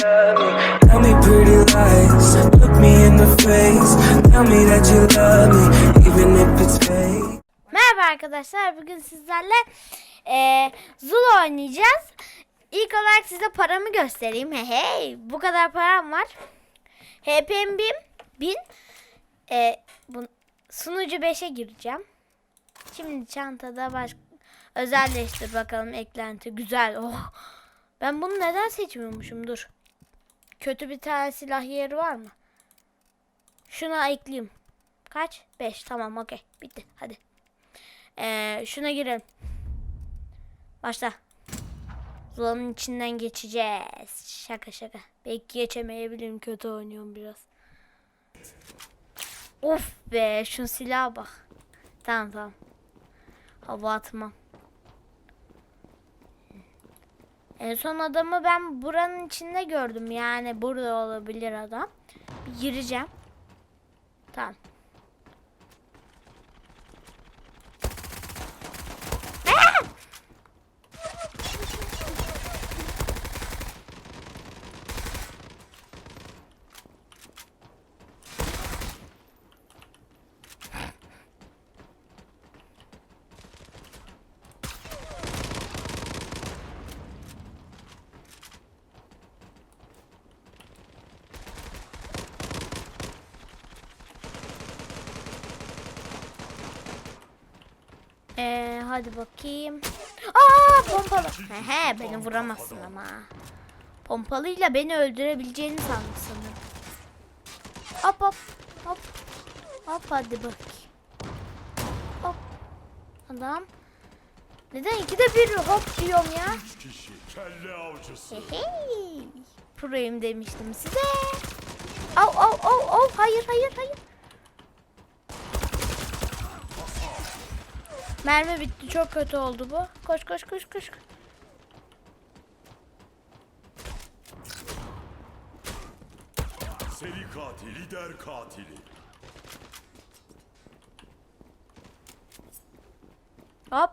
Tell me pretty lies. Look me in the face. Tell me that you love me, even if it's fake. Merhaba arkadaşlar. Bugün sizlerle eee Zul oynayacağız. İlk olarak size paramı göstereyim. Hey hey. Bu kadar param var. HP'm 1000. 1000. Eee, bu, sunucu 5'e gireceğim. Şimdi çantada baş özelleştir bakalım eklenti. Güzel. Oh. Ben bunu neden seçmiyormuşum? Dur. Kötü bir tane silah yeri var mı? Şuna ekleyeyim. Kaç? 5. Tamam okey. Bitti. Hadi. Ee, şuna girelim. Başla. Zula'nın içinden geçeceğiz. Şaka şaka. Belki geçemeyebilirim. Kötü oynuyorum biraz. Of be. Şu silaha bak. Tamam tamam. Hava atmam. En son adamı ben buranın içinde gördüm. Yani burada olabilir adam. Gireceğim. Tamam. Ee, hadi bakayım. Aa pompalı. Hehe beni vuramazsın ama. Pompalıyla beni öldürebileceğini sandım sanırım. Hop hop hop. Hop hadi bakayım. Hop. Adam. Neden ikide bir hop diyorum ya? Hey. Pro'yum demiştim size. Au au au au hayır hayır hayır. Mermi bitti çok kötü oldu bu. Koş koş koş koş. Seri katil, lider katili. Hop.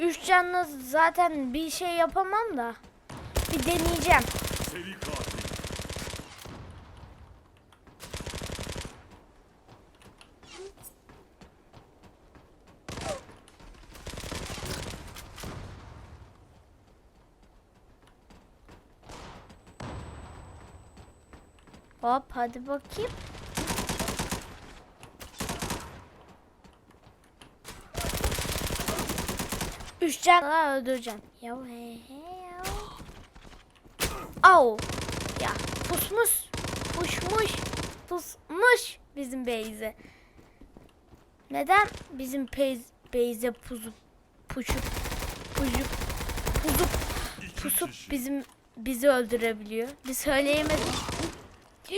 Üç canlı zaten bir şey yapamam da. Bir deneyeceğim. Seri katil. Hop hadi bakayım. Üç can daha öldüreceğim. Ya he he ya. Au. Ya pusmuş. Pusmuş. Pusmuş bizim Beyze. Neden bizim Beyze, Beyze puzup puşup puzup puzup pusup bizim bizi öldürebiliyor? Bir söyleyemedim.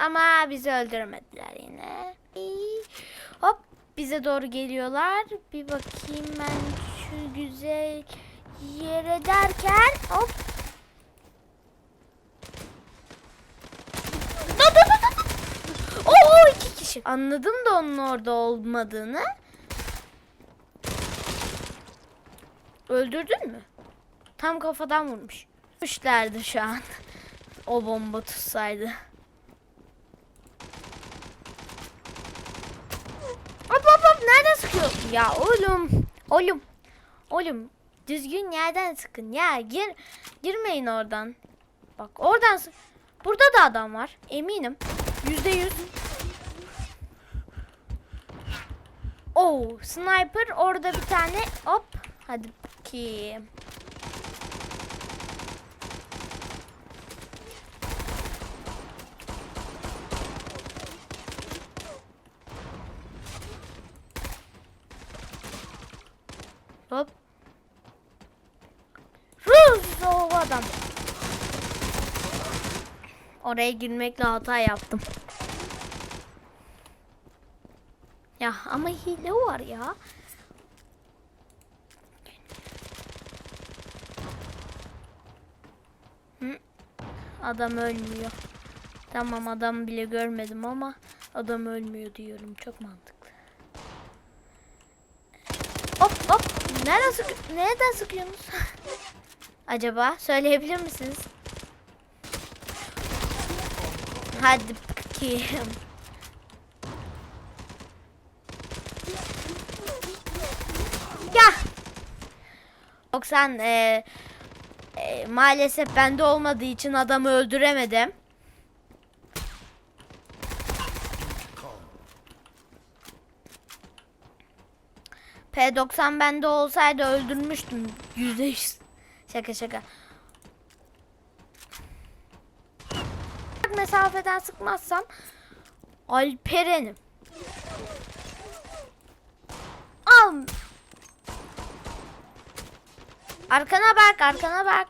Ama bizi öldürmediler yine. Hop bize doğru geliyorlar. Bir bakayım ben şu güzel yere derken hop. Oo iki kişi. Anladım da onun orada olmadığını. Öldürdün mü? Tam kafadan vurmuş. Üçlerdi şu an. O bomba tutsaydı. Hop hop hop nereden sıkıyorsun? Ya oğlum. Oğlum. Oğlum. Düzgün yerden sıkın. Ya gir girmeyin oradan. Bak oradan sık. Burada da adam var. Eminim. Yüzde yüz. Oo, sniper orada bir tane. Hop. Hadi bakayım. Hop. Ruz o adam. Oraya girmekle hata yaptım. Ya ama hile var ya. Adam ölmüyor. Tamam adam bile görmedim ama adam ölmüyor diyorum. Çok mantıklı. Hop hop. Nereden, sık nereden sıkıyorsunuz? Acaba söyleyebilir misiniz? Hadi bakayım. Ya. 90 e, e, maalesef bende olmadığı için adamı öldüremedim. P90 bende olsaydı öldürmüştüm. Yüzde yüz. Şaka şaka. Mesafeden sıkmazsam Alperen'im. Al. Arkana bak, arkana bak.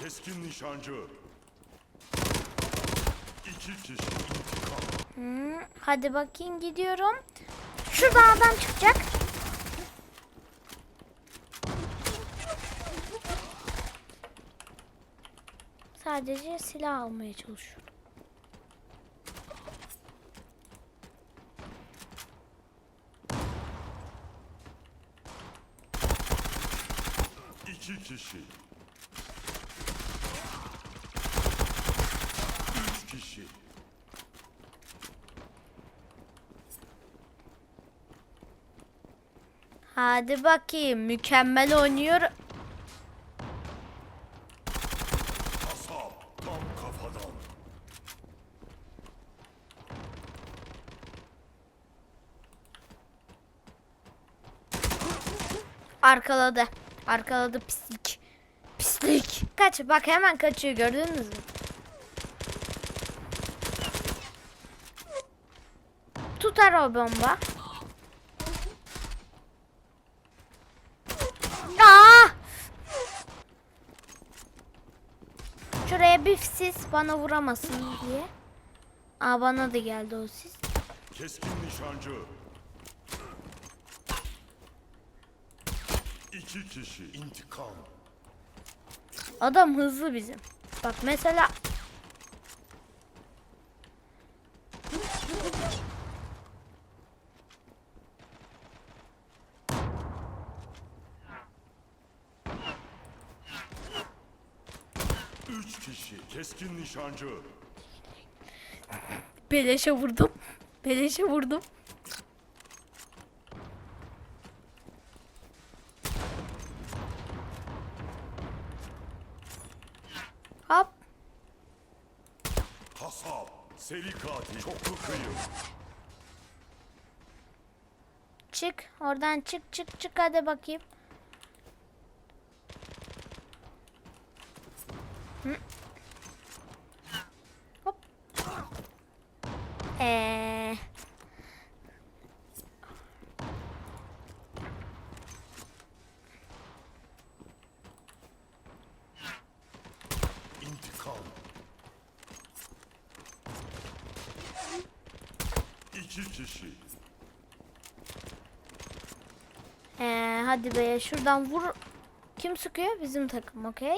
Keskin nişancı. İki kişi intikam. Hmm, hadi bakayım gidiyorum. Şurada adam çıkacak. Sadece silah almaya çalışıyorum. İki kişi. Üç kişi. Hadi bakayım mükemmel oynuyor. Kasap tam kafadan. Arkaladı. Arkaladı pislik. Pislik. Kaç bak hemen kaçıyor gördünüz mü? Tutar o bomba. Aa! Şuraya bir sis bana vuramasın diye. Aa bana da geldi o sis. Keskin nişancı. İki kişi intikam. Adam hızlı bizim. Bak mesela Üç kişi keskin nişancı. beleşe vurdum. Beleşe vurdum. Hop. Kasap. Seri katil. Çoklu kıyım. Çık. Oradan çık çık çık hadi bakayım. Hı. Hop. Ee. İntikam. İki kişi. Ee, hadi be şuradan vur. Kim sıkıyor? Bizim takım okey.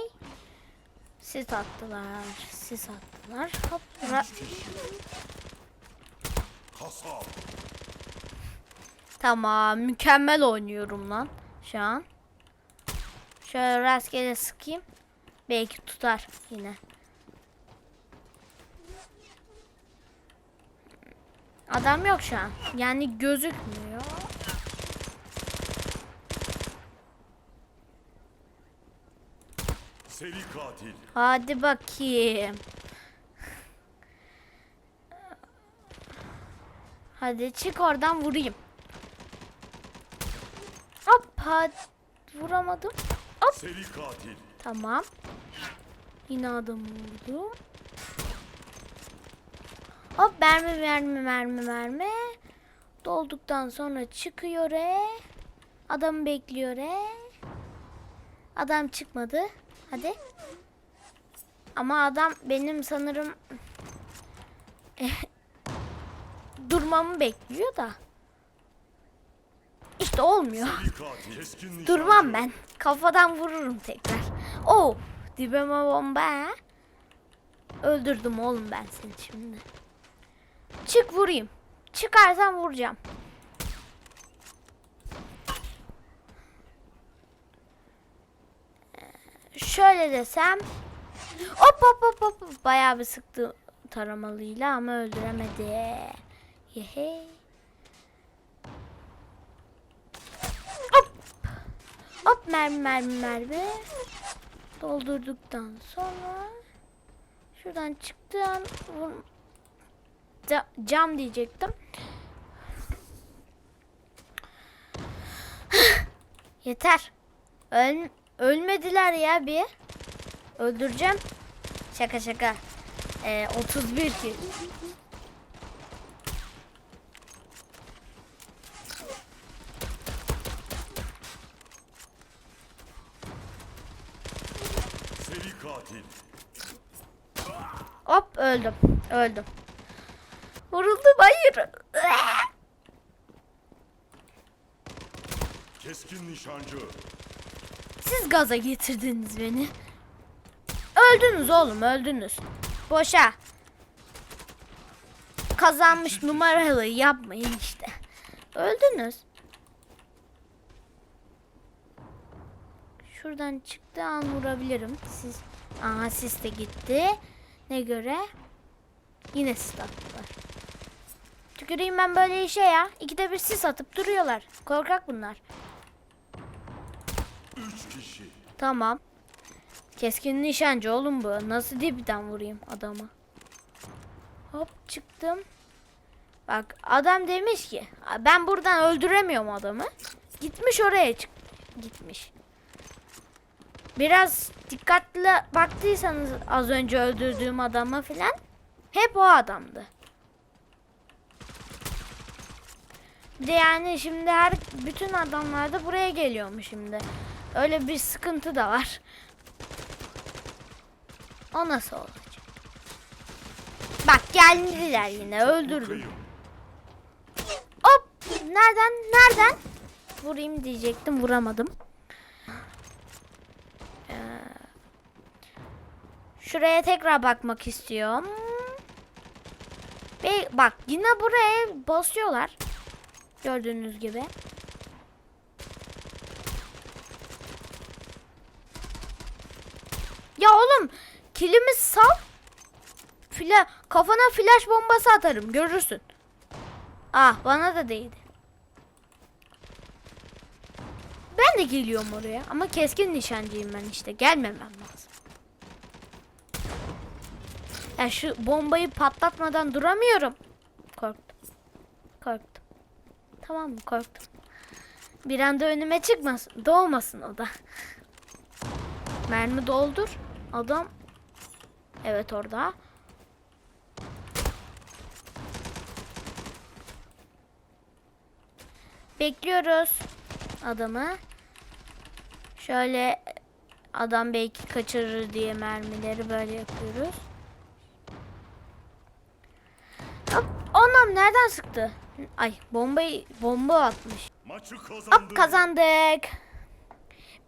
Sis attılar. Sis attılar. Hop. Kasap. Tamam. Mükemmel oynuyorum lan. Şu an. Şöyle rastgele sıkayım. Belki tutar yine. Adam yok şu an. Yani gözükmüyor. Seri katil. Hadi bakayım. Hadi çık oradan vurayım. Hop hadi. Vuramadım. Seri katil. Tamam. Yine adam vurdu. Hop mermi mermi mermi mermi. Dolduktan sonra çıkıyor e. Adamı bekliyor e. Adam çıkmadı. Hadi. Ama adam benim sanırım durmamı bekliyor da. İşte olmuyor. Durmam ben. Kafadan vururum tekrar. Oh, dibime bomba. Öldürdüm oğlum ben seni şimdi. Çık vurayım. Çıkarsan vuracağım. şöyle desem. Hop hop hop hop. Bayağı bir sıktı taramalıyla ama öldüremedi. Yehe. Hop. Hop mermi mermi mermi. Doldurduktan sonra şuradan çıktığı an vur- Ca- cam diyecektim. Yeter. Öl ölmediler ya bir. Öldüreceğim. Şaka şaka. Ee, 31 ki. Hop öldüm. Öldüm. Vuruldum hayır. Keskin nişancı. Siz gaza getirdiniz beni. Öldünüz oğlum öldünüz. Boşa. Kazanmış numaralı yapmayın işte. Öldünüz. Şuradan çıktı an vurabilirim. Siz Aha sis de gitti. Ne göre? Yine sis attılar. Tüküreyim ben böyle işe ya. İkide bir sis atıp duruyorlar. Korkak bunlar. Üç kişi. Tamam. Keskin nişancı oğlum bu. Nasıl dipten vurayım adamı? Hop çıktım. Bak adam demiş ki ben buradan öldüremiyorum adamı. Gitmiş oraya çık gitmiş. Biraz dikkatli baktıysanız az önce öldürdüğüm adama filan hep o adamdı. Bir De yani şimdi her bütün adamlar da buraya geliyormuş şimdi. Öyle bir sıkıntı da var. O nasıl olacak? Bak geldiler yine öldürdüm. Hop! Nereden? Nereden? Vurayım diyecektim vuramadım. Ee, şuraya tekrar bakmak istiyorum. Ve bak yine buraya basıyorlar. Gördüğünüz gibi. Ya oğlum kilimi sal. Fila kafana flash bombası atarım görürsün. Ah bana da değdi. Ben de geliyorum oraya ama keskin nişancıyım ben işte gelmemem lazım. Ya şu bombayı patlatmadan duramıyorum. Korktum. Korktum. Tamam mı korktum. Bir anda önüme çıkmasın. Doğmasın o da. Mermi doldur. Adam. Evet orada. Bekliyoruz adamı. Şöyle adam belki kaçırır diye mermileri böyle yapıyoruz. Hop, anam nereden sıktı? Ay bombayı bomba atmış. Maçı kazandı. Hop kazandık.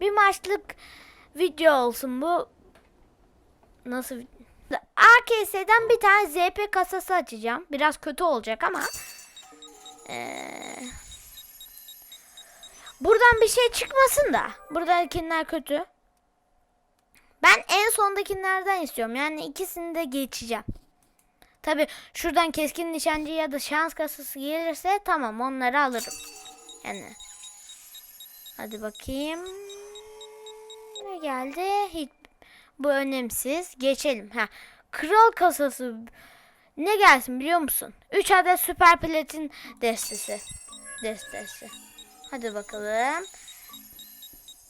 Bir maçlık video olsun bu. Nasıl? AKS'den bir tane ZP kasası açacağım. Biraz kötü olacak ama. Ee, buradan bir şey çıkmasın da. Buradakiler kötü. Ben en sondakilerden istiyorum. Yani ikisini de geçeceğim. Tabi şuradan keskin nişancı ya da şans kasası gelirse tamam onları alırım. Yani. Hadi bakayım. Ne geldi? Hiç bu önemsiz. Geçelim. Ha. Kral kasası ne gelsin biliyor musun? 3 adet süper platin destesi. Destesi. Hadi bakalım.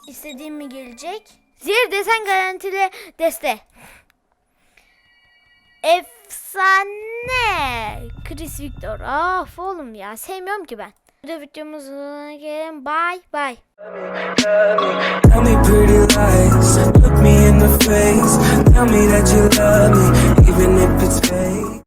İstediğim mi gelecek? Zehir desen garantili deste. Efsane. Chris Victor. Of oğlum ya sevmiyorum ki ben. Bu da videomuzun gelin. Bye bye.